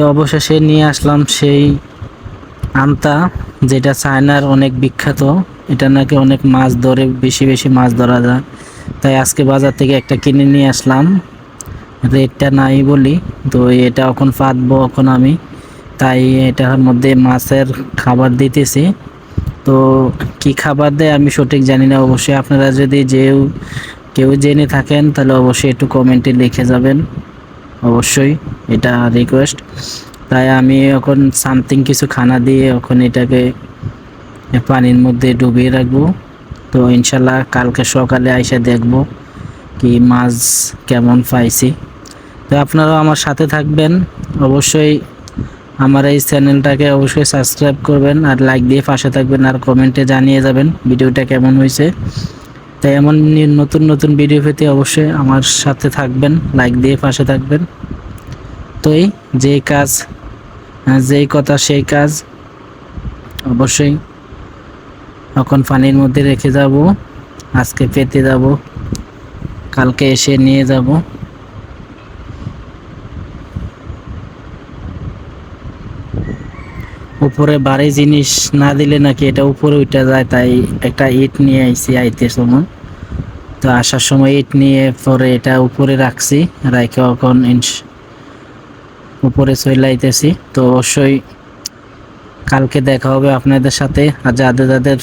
তো অবশেষে নিয়ে আসলাম সেই আমতা যেটা চায়নার অনেক বিখ্যাত। এটা নাকি অনেক মাছ ধরে, বেশি বেশি মাছ ধরা যায়। তাই আজকে বাজার থেকে একটা কিনে নিয়ে আসলাম। রেটটা নাই বলি, তো এটা এখন পাতবো এখন আমি। তাই এটার মধ্যে মাছের খাবার দিতেছি। তো কি খাবার দেয় আমি সঠিক জানি না, অবশ্যই আপনারা যদি যেও কেউ জেনে থাকেন, তাহলে অবশ্যই একটু কমেন্টে লিখে যাবেন। অবশ্যই, এটা রিকোয়েস্ট তাই আমি এখন সামথিং কিছু খানা দিয়ে এখন এটাকে পানির মধ্যে ডুবিয়ে রাখব। তো ইনশাল্লাহ কালকে সকালে আইসা দেখব কি মাছ কেমন পাইছি। তো আপনারাও আমার সাথে থাকবেন। অবশ্যই আমার এই চ্যানেলটাকে অবশ্যই সাবস্ক্রাইব করবেন আর লাইক দিয়ে পাশে থাকবেন আর কমেন্টে জানিয়ে যাবেন ভিডিওটা কেমন হয়েছে। তাই এমন নতুন নতুন ভিডিও পেতে অবশ্যই আমার সাথে থাকবেন লাইক দিয়ে পাশে থাকবেন। তো এই যেই কাজ আহ, যেই কথা সেই কাজ অবশ্যই এখন পানির মধ্যে রেখে যাব আজকে পেতে যাব কালকে এসে নিয়ে যাব। উপরে ভারী জিনিস না দিলে নাকি এটা উপরে উঠে যায় তাই একটা ইট নিয়ে আইছি আইতে সময়। তো আসার সময় ইট নিয়ে পরে এটা উপরে রাখছি রাখে এখন উপরে চইলাইতেছি তো অবশ্যই কালকে দেখা হবে আপনাদের সাথে। আর যাদের যাদের